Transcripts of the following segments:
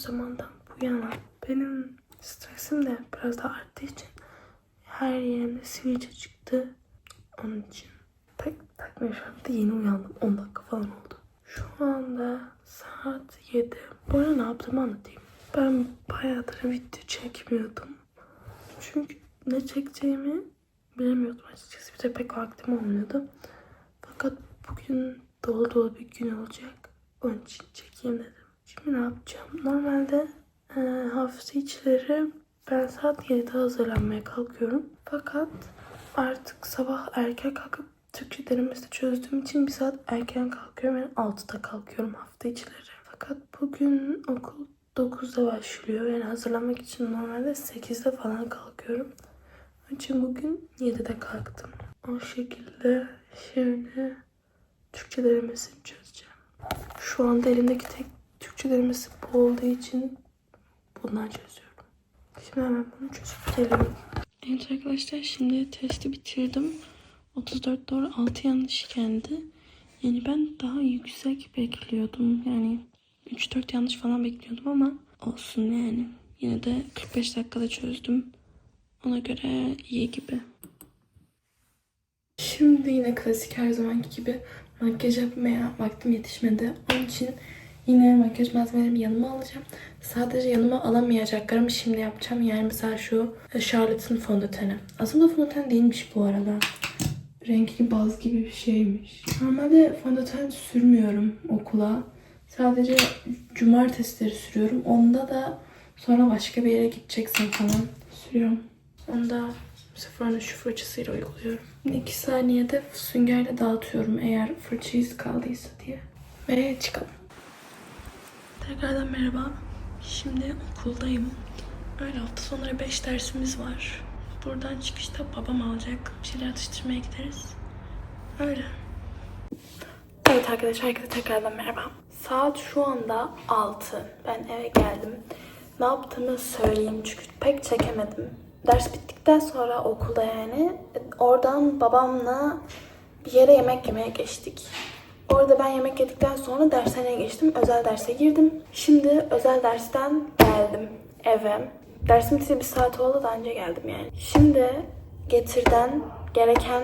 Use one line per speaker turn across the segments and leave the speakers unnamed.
zamandan bu yana benim stresim de biraz daha arttığı için her yerimde sivilce çıktı. Onun için takmıyorum. Bir de yeni uyandım. 10 dakika falan oldu. Şu anda saat 7. Bu arada ne yaptığımı anlatayım. Ben bayağıdır video çekmiyordum. Çünkü ne çekeceğimi bilemiyordum açıkçası. Bir de pek vaktim olmuyordu. Fakat bugün dolu dolu bir gün olacak. Onun için çekeyim dedim. Şimdi ne yapacağım? Normalde e, hafta içleri ben saat 7'de hazırlanmaya kalkıyorum. Fakat artık sabah erken kalkıp Türkçe denemesi çözdüğüm için bir saat erken kalkıyorum. Yani 6'da kalkıyorum hafta içleri. Fakat bugün okul 9'da başlıyor. Yani hazırlanmak için normalde 8'de falan kalkıyorum. Onun için bugün 7'de kalktım. O şekilde şimdi Türkçe denemesini çözeceğim. Şu anda elimdeki tek Türkçe denemesi bu olduğu için bundan çözüyorum. Şimdi hemen bunu çözüp geliyorum. Evet arkadaşlar şimdi testi bitirdim. 34 doğru 6 yanlış geldi. Yani ben daha yüksek bekliyordum. Yani 3-4 yanlış falan bekliyordum ama olsun yani. Yine de 45 dakikada çözdüm. Ona göre iyi gibi. Şimdi yine klasik her zamanki gibi makyaj yapmaya vaktim yetişmedi. Onun için yine makyaj malzemelerimi yanıma alacağım. Sadece yanıma alamayacaklarımı şimdi yapacağım. Yani mesela şu Charlotte'ın fondöteni. Aslında fondöten değilmiş bu arada. Rengi baz gibi bir şeymiş. Normalde fondöten sürmüyorum okula. Sadece cumartesileri sürüyorum. Onda da sonra başka bir yere gideceksem falan sürüyorum. Onda onu şu fırçasıyla uyguluyorum. 2 saniyede süngerle dağıtıyorum eğer fırça iz kaldıysa diye. Ve çıkalım. Tekrardan merhaba. Şimdi okuldayım. Öyle hafta sonları 5 dersimiz var. Buradan çıkışta babam alacak. Bir şeyler atıştırmaya gideriz. Öyle. Evet arkadaşlar herkese tekrardan merhaba. Saat şu anda 6. Ben eve geldim. Ne yaptığımı söyleyeyim çünkü pek çekemedim. Ders bittikten sonra okulda yani oradan babamla bir yere yemek yemeye geçtik. Orada ben yemek yedikten sonra dershaneye geçtim. Özel derse girdim. Şimdi özel dersten geldim eve. Dersim bitti bir saat oldu da önce geldim yani. Şimdi getirden gereken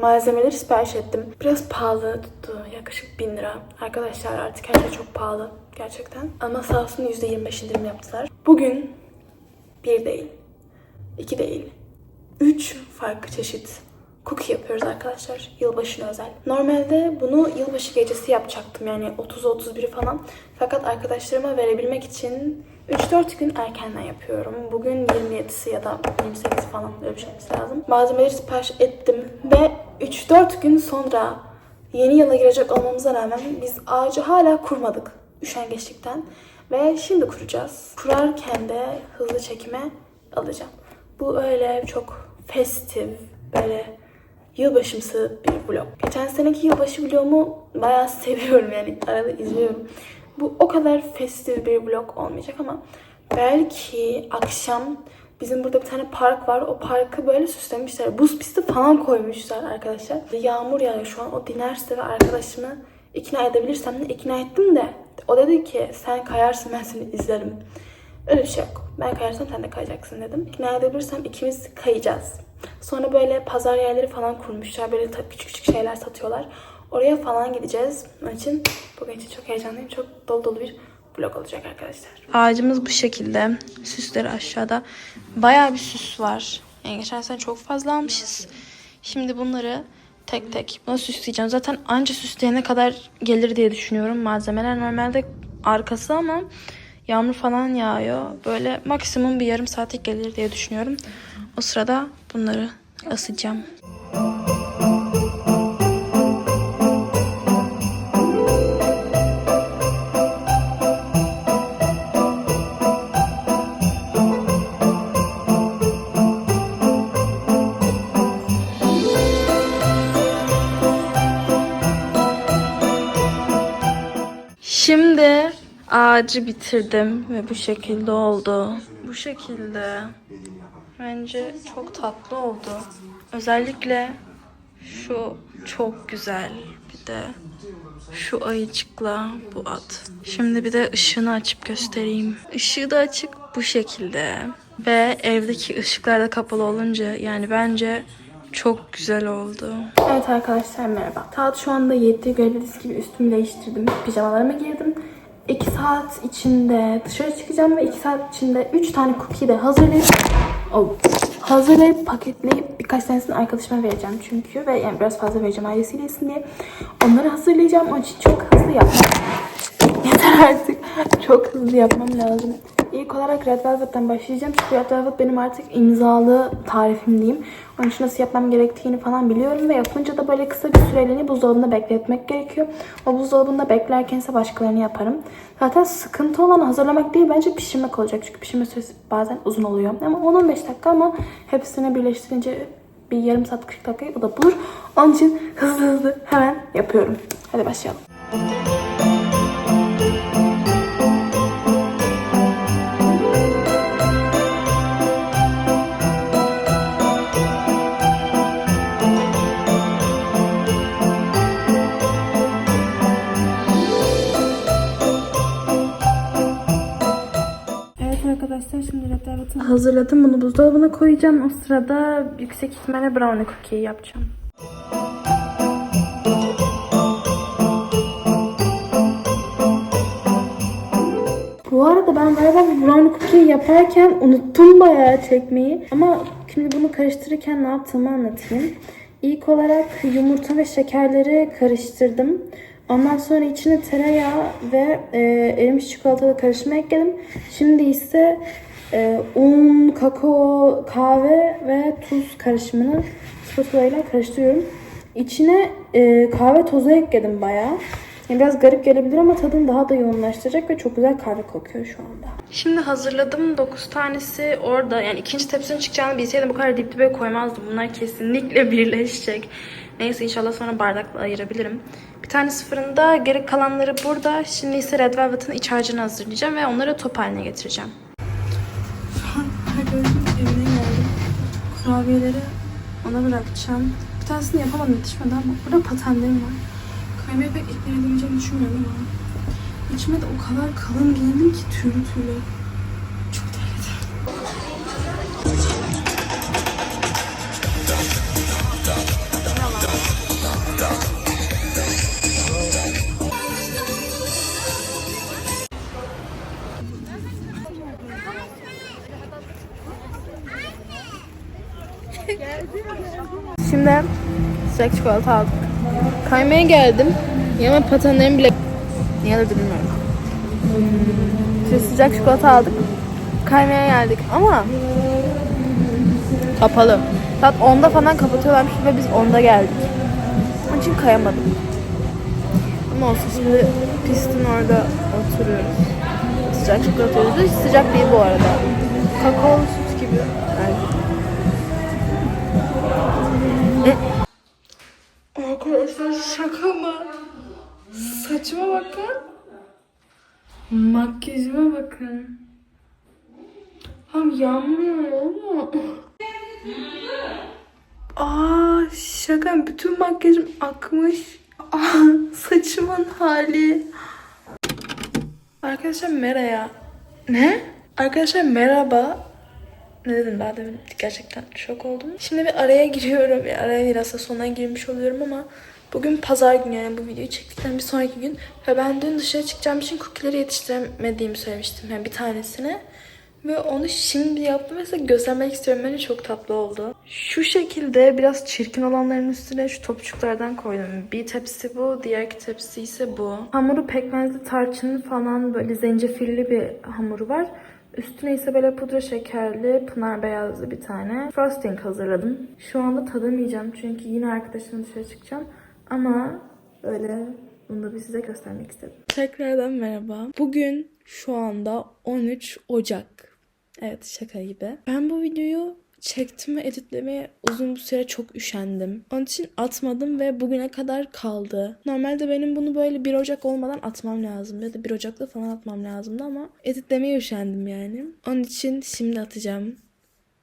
malzemeleri sipariş ettim. Biraz pahalı tuttu. Yaklaşık 1000 lira. Arkadaşlar artık her şey çok pahalı. Gerçekten. Ama sağ olsun %25 indirim yaptılar. Bugün bir değil, iki değil, üç farklı çeşit cookie yapıyoruz arkadaşlar. Yılbaşına özel. Normalde bunu yılbaşı gecesi yapacaktım yani 30-31 falan. Fakat arkadaşlarıma verebilmek için 3-4 gün erkenden yapıyorum. Bugün 27'si ya da 28'i falan böyle bir şey lazım. Malzemeleri sipariş ettim ve 3-4 gün sonra yeni yıla girecek olmamıza rağmen biz ağacı hala kurmadık üşengeçlikten. Ve şimdi kuracağız. Kurarken de hızlı çekime alacağım. Bu öyle çok festif, böyle yılbaşımsı bir vlog. Geçen seneki yılbaşı vlogumu bayağı seviyorum yani arada izliyorum. Bu o kadar festif bir vlog olmayacak ama belki akşam bizim burada bir tane park var. O parkı böyle süslemişler. Buz pisti falan koymuşlar arkadaşlar. Yağmur yağıyor şu an. O dinerse ve arkadaşımı ikna edebilirsem de ikna ettim de o dedi ki sen kayarsın ben seni izlerim. Öyle bir şey yok. Ben kayarsam sen de kayacaksın dedim. İkna edebilirsem ikimiz kayacağız. Sonra böyle pazar yerleri falan kurmuşlar. Böyle küçük küçük şeyler satıyorlar. Oraya falan gideceğiz. Onun için bugün için çok heyecanlıyım. Çok dolu dolu bir vlog olacak arkadaşlar. Ağacımız bu şekilde. Süsleri aşağıda. Bayağı bir süs var. Yani geçen sene çok fazla almışız. Şimdi bunları tek tek bunu süsleyeceğim. Zaten anca süsleyene kadar gelir diye düşünüyorum. Malzemeler normalde arkası ama yağmur falan yağıyor. Böyle maksimum bir yarım saatlik gelir diye düşünüyorum. O sırada bunları asacağım. Ağacı bitirdim ve bu şekilde oldu. Bu şekilde. Bence çok tatlı oldu. Özellikle şu çok güzel. Bir de Şu ayıcıkla bu at. Şimdi bir de ışığını açıp göstereyim. Işığı da açık bu şekilde. Ve evdeki ışıklar da kapalı olunca yani bence çok güzel oldu. Evet arkadaşlar merhaba. Saat şu anda 7. Gördüğünüz gibi üstümü değiştirdim. Pijamalarıma girdim. 2 saat içinde dışarı çıkacağım ve 2 saat içinde 3 tane cookie de hazırlayıp oh, hazırlayıp paketleyip birkaç tanesini arkadaşıma vereceğim çünkü ve yani biraz fazla vereceğim ailesiyle yesin diye. Onları hazırlayacağım. Onun için çok hızlı yapmam. Yeter artık. Çok hızlı yapmam lazım. İlk olarak Red Velvet'ten başlayacağım. Çünkü Red Velvet benim artık imzalı tarifim diyeyim. Onun için nasıl yapmam gerektiğini falan biliyorum ve yapınca da böyle kısa bir süreliğine buzdolabında bekletmek gerekiyor. O buzdolabında beklerken ise başkalarını yaparım. Zaten sıkıntı olan hazırlamak değil bence pişirmek olacak. Çünkü pişirme süresi bazen uzun oluyor. Ama 10-15 dakika ama hepsini birleştirince bir yarım saat 40 dakikayı o da bulur. Onun için hızlı hızlı hemen yapıyorum. Hadi başlayalım. Evet hazırladım. Bunu buzdolabına koyacağım. O sırada yüksek ihtimalle brownie cookie yapacağım. Bu arada ben galiba bir brownie cookie yaparken unuttum bayağı çekmeyi. Ama şimdi bunu karıştırırken ne yaptığımı anlatayım. İlk olarak yumurta ve şekerleri karıştırdım. Ondan sonra içine tereyağı ve e, erimiş çikolatalı karışımı ekledim. Şimdi ise e, un, kakao, kahve ve tuz karışımını spatula ile karıştırıyorum. İçine e, kahve tozu ekledim bayağı. Yani biraz garip gelebilir ama tadını daha da yoğunlaştıracak ve çok güzel kahve kokuyor şu anda. Şimdi hazırladım 9 tanesi orada. Yani ikinci tepsinin çıkacağını bilseydim bu kadar dip dibe koymazdım. Bunlar kesinlikle birleşecek. Neyse inşallah sonra bardakla ayırabilirim. Bir tanesi fırında, geri kalanları burada. Şimdi ise Red Velvet'ın iç harcını hazırlayacağım ve onları top haline getireceğim. Evine geldim. Kurabiyeleri ona bırakacağım. Bir tanesini yapamadım yetişmedi ama burada patenlerim var. Kaymayı pek ikna edemeyeceğimi düşünmüyorum ama içime de o kadar kalın giyindim ki tüylü tüylü. Şimdi sıcak çikolata aldık. Kaymaya geldim. Ya ama patenlerim bile... Niye de bilmiyorum. Şimdi sıcak çikolata aldık. Kaymaya geldik ama kapalı. Saat 10'da falan kapatıyorlarmış ve biz 10'da geldik. Onun için kayamadım. Ama olsun şimdi pistin orada oturuyoruz. Sıcak çikolata yiyoruz. Sıcak değil bu arada. Kakaolu süt gibi. Şaka mı? Saçıma bakın. Makyajıma bakın. Yağmur yağıyor ama. Aa şaka bütün makyajım akmış. Aa, saçımın hali. Arkadaşlar merhaba. Ne? Arkadaşlar merhaba. Ne dedim daha demin gerçekten şok oldum. Şimdi bir araya giriyorum. Bir araya biraz da sonuna girmiş oluyorum ama bugün pazar günü yani bu videoyu çektikten bir sonraki gün. Ve ben dün dışarı çıkacağım için cookie'leri yetiştiremediğimi söylemiştim. Yani bir tanesini. Ve onu şimdi yaptım ve size göstermek istiyorum. Bence çok tatlı oldu. Şu şekilde biraz çirkin olanların üstüne şu topçuklardan koydum. Bir tepsi bu, diğer tepsi ise bu. Hamuru pekmezli tarçın falan böyle zencefilli bir hamuru var. Üstüne ise böyle pudra şekerli, pınar beyazlı bir tane frosting hazırladım. Şu anda tadamayacağım çünkü yine arkadaşımla dışarı çıkacağım. Ama öyle bunu da bir size göstermek istedim. Tekrardan merhaba. Bugün şu anda 13 Ocak. Evet şaka gibi. Ben bu videoyu çektim ve editlemeye uzun bir süre çok üşendim. Onun için atmadım ve bugüne kadar kaldı. Normalde benim bunu böyle 1 Ocak olmadan atmam lazım ya da 1 Ocak'ta falan atmam lazımdı ama editlemeye üşendim yani. Onun için şimdi atacağım.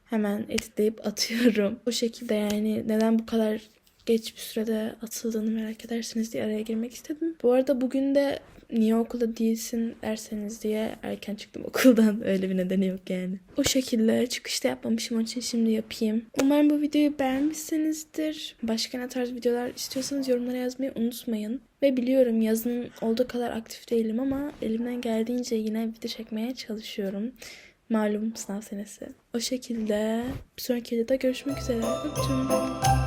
Hemen editleyip atıyorum. O şekilde yani neden bu kadar geç bir sürede atıldığını merak edersiniz diye araya girmek istedim. Bu arada bugün de niye okulda değilsin derseniz diye erken çıktım okuldan. Öyle bir nedeni yok yani. O şekilde çıkışta yapmamışım onun için şimdi yapayım. Umarım bu videoyu beğenmişsinizdir. Başka ne tarz videolar istiyorsanız yorumlara yazmayı unutmayın. Ve biliyorum yazın olduğu kadar aktif değilim ama elimden geldiğince yine video çekmeye çalışıyorum. Malum sınav senesi. O şekilde bir sonraki videoda görüşmek üzere. Öptüm.